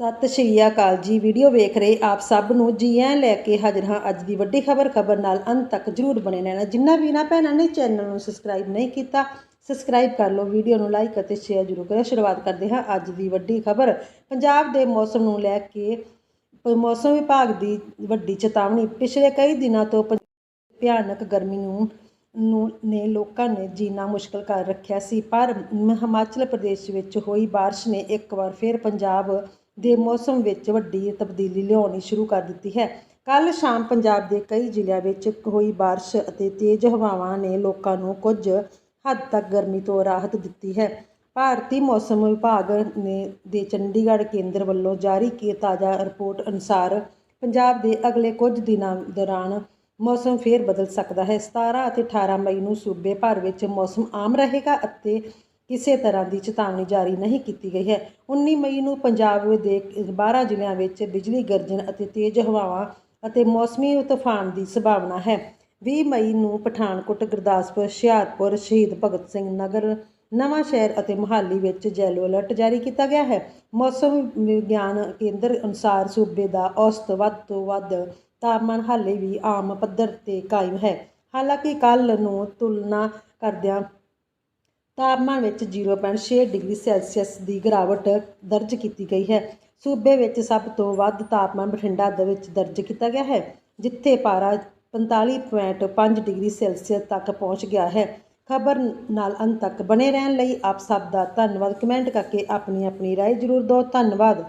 ਸਤਿ ਸ਼੍ਰੀ ਅਕਾਲ ਜੀ ਵੀਡੀਓ ਵੇਖ ਰਹੇ ਆਪ ਸਭ ਨੂੰ ਜੀ ਐਂ ਲੈ ਕੇ ਹਾਜ਼ਰ ਹਾਂ ਅੱਜ ਦੀ ਵੱਡੀ ਖਬਰ ਖਬਰ ਨਾਲ ਅੰਤ ਤੱਕ ਜਰੂਰ ਬਣੇ ਰਹਿਣਾ ਜਿੰਨਾ ਵੀ ਨਾ ਭੈਣਾਂ ਨੇ ਚੈਨਲ ਨੂੰ ਸਬਸਕ੍ਰਾਈਬ ਨਹੀਂ ਕੀਤਾ ਸਬਸਕ੍ਰਾਈਬ ਕਰ ਲਓ ਵੀਡੀਓ ਨੂੰ ਲਾਈਕ ਅਤੇ ਸ਼ੇਅਰ ਜਰੂਰ ਕਰੋ ਸ਼ੁਰੂਆਤ ਕਰਦੇ ਹਾਂ ਅੱਜ ਦੀ ਵੱਡੀ ਖਬਰ ਪੰਜਾਬ ਦੇ ਮੌਸਮ ਨੂੰ ਲੈ ਕੇ ਪ- ਮੌਸਮ ਵਿਭਾਗ ਦੀ ਵੱਡੀ ਚੇਤਾਵਨੀ ਪਿਛਲੇ ਕਈ ਦਿਨਾਂ ਤੋਂ ਪੰ- ਭਿਆਨਕ ਗਰਮੀ ਨੂੰ ਨੂੰ ਨੇ ਲੋਕਾਂ ਨੇ ਜੀਣਾ ਮੁਸ਼ਕਲ ਕਰ ਰੱਖਿਆ ਸੀ ਪਰ ਮ- ਹਿਮਾਚਲ ਪ੍ਰਦੇਸ਼ ਵਿੱਚ ਹੋਈ بارش ਨੇ ਇੱਕ ਵਾਰ ਫਿਰ ਪੰਜਾਬ ਦੇ ਮੌਸਮ ਵਿੱਚ ਵੱਡੀ ਤਬਦੀਲੀ ਲਿਆਉਣੀ ਸ਼ੁਰੂ ਕਰ ਦਿੱਤੀ ਹੈ ਕੱਲ ਸ਼ਾਮ ਪੰਜਾਬ ਦੇ ਕਈ ਜ਼ਿਲ੍ਹਿਆਂ ਵਿੱਚ ਹੋਈ بارش ਅਤੇ ਤੇਜ਼ ਹਵਾਵਾਂ ਨੇ ਲੋਕਾਂ ਨੂੰ ਕੁਝ ਹੱਦ ਤੱਕ ਗਰਮੀ ਤੋਂ ਰਾਹਤ ਦਿੱਤੀ ਹੈ ਭਾਰਤੀ ਮੌਸਮ ਵਿਭਾਗ ਨੇ ਦੇ ਚੰਡੀਗੜ੍ਹ ਕੇਂਦਰ ਵੱਲੋਂ ਜਾਰੀ ਕੀ ਤਾਜ਼ਾ ਰਿਪੋਰਟ ਅਨੁਸਾਰ ਪੰਜਾਬ ਦੇ ਅਗਲੇ ਕੁਝ ਦਿਨਾਂ ਦੌਰਾਨ ਮੌਸਮ ਫੇਰ ਬਦਲ ਸਕਦਾ ਹੈ 17 ਅਤੇ 18 ਮਈ ਨੂੰ ਸੂਬੇ ਭਰ ਵਿੱਚ ਮੌਸਮ ਆਮ ਰਹੇਗਾ ਅਤੇ ਕਿਸੇ ਤਰ੍ਹਾਂ ਦੀ ਚੇਤਾਵਨੀ ਜਾਰੀ ਨਹੀਂ ਕੀਤੀ ਗਈ ਹੈ। 19 ਮਈ ਨੂੰ ਪੰਜਾਬ ਦੇ 12 ਜ਼ਿਲ੍ਹਿਆਂ ਵਿੱਚ ਬਿਜਲੀ ਗਰਜਣ ਅਤੇ ਤੇਜ਼ ਹਵਾਵਾਂ ਅਤੇ ਮੌਸਮੀ ਤੂਫਾਨ ਦੀ ਸੰਭਾਵਨਾ ਹੈ। 20 ਮਈ ਨੂੰ ਪਠਾਨਕੋਟ, ਗੁਰਦਾਸਪੁਰ, ਹੁਸ਼ਿਆਰਪੁਰ, ਸ਼ਹੀਦ ਭਗਤ ਸਿੰਘ ਨਗਰ, ਨਵਾਂ ਸ਼ਹਿਰ ਅਤੇ ਮੁਹਾਲੀ ਵਿੱਚ ਜੈਲੋ ਅਲਰਟ ਜਾਰੀ ਕੀਤਾ ਗਿਆ ਹੈ। ਮੌਸਮ ਵਿਗਿਆਨ ਕੇਂਦਰ ਅਨੁਸਾਰ ਸੂਬੇ ਦਾ ਔਸਤ ਵੱਧ ਤੋਂ ਵੱਧ ਤਾਪਮਾਨ ਹਾਲੇ ਵੀ ਆਮ ਪੱਧਰ ਤੇ ਕਾਇਮ ਹੈ। ਹਾਲਾਂਕਿ ਕੱਲ ਨੂੰ ਤੁਲਨਾ ਕਰਦਿਆਂ ਤਾਪਮਾਨ ਵਿੱਚ 0.6 ਡਿਗਰੀ ਸੈਲਸੀਅਸ ਦੀ ਗਿਰਾਵਟ ਦਰਜ ਕੀਤੀ ਗਈ ਹੈ। ਸੂਬੇ ਵਿੱਚ ਸਭ ਤੋਂ ਵੱਧ ਤਾਪਮਾਨ ਬਠਿੰਡਾ ਦੇ ਵਿੱਚ ਦਰਜ ਕੀਤਾ ਗਿਆ ਹੈ, ਜਿੱਥੇ ਪਾਰਾ 45.5 ਡਿਗਰੀ ਸੈਲਸੀਅਸ ਤੱਕ ਪਹੁੰਚ ਗਿਆ ਹੈ। ਖਬਰ ਨਾਲ ਅੰਤ ਤੱਕ ਬਣੇ ਰਹਿਣ ਲਈ ਆਪ ਸਭ ਦਾ ਧੰਨਵਾਦ। ਕਮੈਂਟ ਕਰਕੇ ਆਪਣੀ ਆਪਣੀ ਰਾਏ ਜ਼ਰੂਰ ਦਿਓ। ਧੰਨਵਾਦ।